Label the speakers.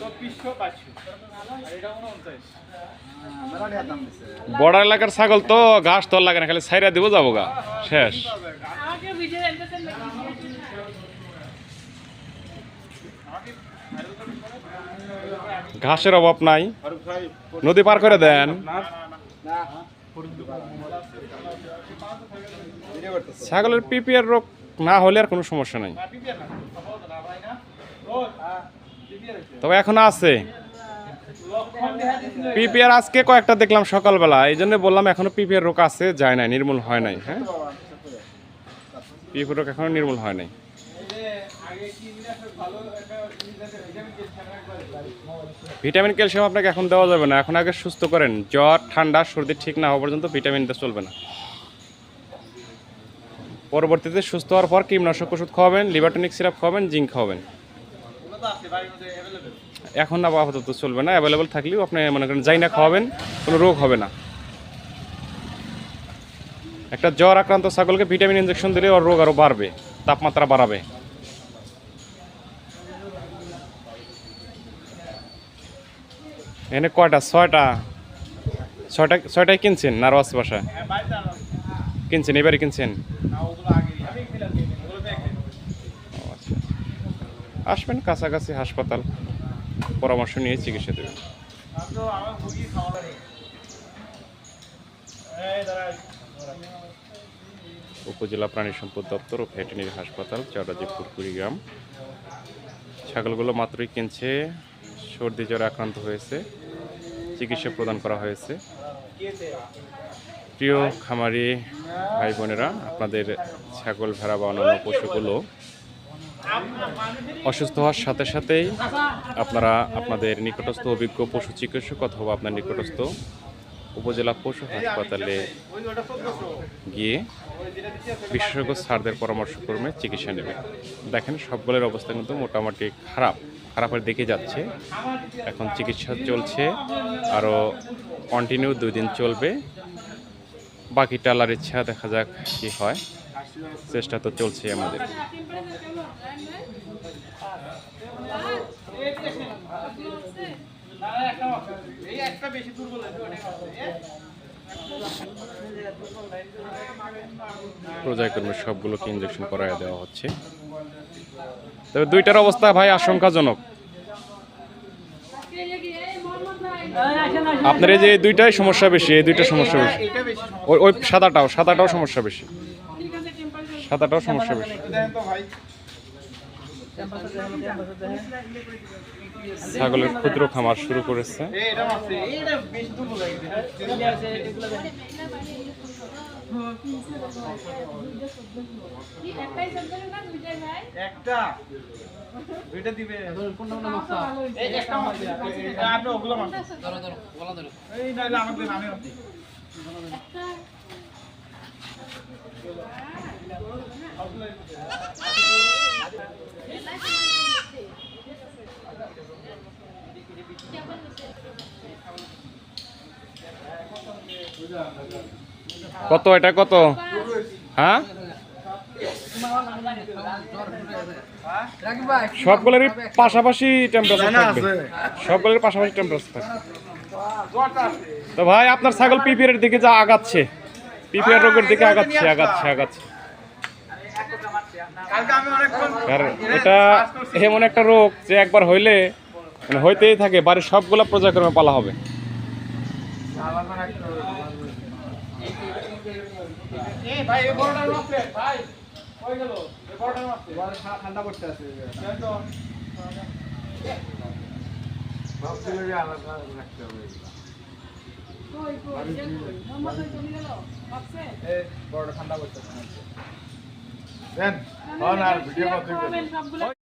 Speaker 1: চব্বিশশো পাঁচশো। এটা উনপঞ্চাশ
Speaker 2: বর্ডার এলাকার ছাগল তো ঘাস তোর লাগে না খালি সাইরা দিব যাব গা। শেষ। ঘাসের অভাব নাই। নদী পার করে দেন। ছাগলের পিপিআর রোগ না হলে আর কোনো সমস্যা নাই। তবে এখনও আছে। পিপিআর আজকে কয়েকটা দেখলাম সকালবেলা, এই জন্য বললাম এখনও পিপিআর রোগ আছে, যায় নাই, নির্মূল হয় নাই হ্যাঁ? পিপিআর রোগ এখনও নির্মূল হয় নাই। ভিটামিন, ক্যালসিয়াম আপনাকে এখন দেওয়া যাবে না, এখন আগে সুস্থ করেন। জ্বর, ঠান্ডা, সর্দি ঠিক না হওয়া পর্যন্ত ভিটামিন দেওয়া চলবে না। পরবর্তীতে সুস্থ হওয়ার পর কীটনাশক ওষুধ খাওয়াবেন, লিভারটনিক সিরাপ খাওয়াবেন, জিঙ্ক খাওয়াবেন। এখন না আপাতত চলবে না অ্যাভেলেবল থাকলেও আপনি মনে করেন যাই না খাওয়াবেন, কোনো রোগ হবে না। একটা জ্বর আক্রান্ত ছাগলকে ভিটামিন ইনজেকশন দিলে ওর রোগ আরও বাড়বে, তাপমাত্রা বাড়াবে। এখানে কয়টা? ছয়টা? ছয়টা ছয়টায় কিনছেন না আরও বাসায়? কিনছেন এবারে কিনছেন ও আচ্ছা আসবেন কাছাকাছি হাসপাতাল পরামর্শ নিয়ে চিকিৎসা দেবেন। উপজেলা প্রাণী সম্পদ দপ্তর ও ভেটেরিনারি হাসপাতাল, চৌরাজিপুর, কুড়িগ্রাম। ছাগলগুলো মাত্রই কিনছে, সর্দি জ্বরে আক্রান্ত হয়েছে, চিকিৎসা প্রদান করা হয়েছে। প্রিয় খামারি ভাই বোনেরা, আপনাদের ছাগল ভেড়া বা অন্যান্য পশুগুলো অসুস্থ হওয়ার সাথে সাথেই আপনারা আপনাদের নিকটস্থ অভিজ্ঞ পশু চিকিৎসক অথবা আপনার নিকটস্থ উপজেলা পশু হাসপাতালে গিয়ে বিশেষজ্ঞ স্যারদের পরামর্শক্রমে চিকিৎসা নেবে দেখেন, সবগুলোর অবস্থা কিন্তু মোটামুটি খারাপ। খারাপের দিকে যাচ্ছে। এখন চিকিৎসা চলছে। আরও কন্টিনিউ দুই দিন চলবে। বাকিটা আল্লাহর ইচ্ছা, দেখা যাক কি হয়। চেষ্টা তো চলছে আমাদের। পর্যায়ক্রমে সবগুলোকে ইঞ্জেকশন করায় দেওয়া হচ্ছে। তবে দুইটার অবস্থা ভাই আশঙ্কাজনক। আপনার এই যে দুইটাই সমস্যা বেশি, এই দুইটা সমস্যা বেশি। ওই সাদাটাও সাদাটাও সমস্যা বেশি। সাদাটাও সমস্যা বেশি
Speaker 1: দেন তো ভাই
Speaker 2: ছাগলের ক্ষুদ্র খামার শুরু করেছে
Speaker 1: হয়ে একটা দুইটা দিবে এই একটা মারছে এই আপনি ওগুলো মারছে এই নাইলে আমাদের নামে
Speaker 2: কত এটা কত? হ্যাঁ? সবগুলোরই পাশাপাশি টেম্পারেচার থাকবে। সবগুলোর পাশাপাশি টেম্পারেচার থাকবে। তো ভাই আপনার ছাগল পিপিআর দিকে যা আগাচ্ছে পিপিআর রোগের দিকে আগাচ্ছে আগাচ্ছে আগাচ্ছে। এটা এমন একটা রোগ যে একবার হইলে মানে হইতেই থাকে বাড়ির সবগুলো পর্যায়ক্রমে পালা হবে।
Speaker 1: ঠান্ডা পড়তে আছে। তো
Speaker 3: কই কই মোহাম্মদ ওই চলে গেল? ভাবছে?
Speaker 1: এই বড়টা ঠান্ডা পড়তে দেন আর ভিডিও করতে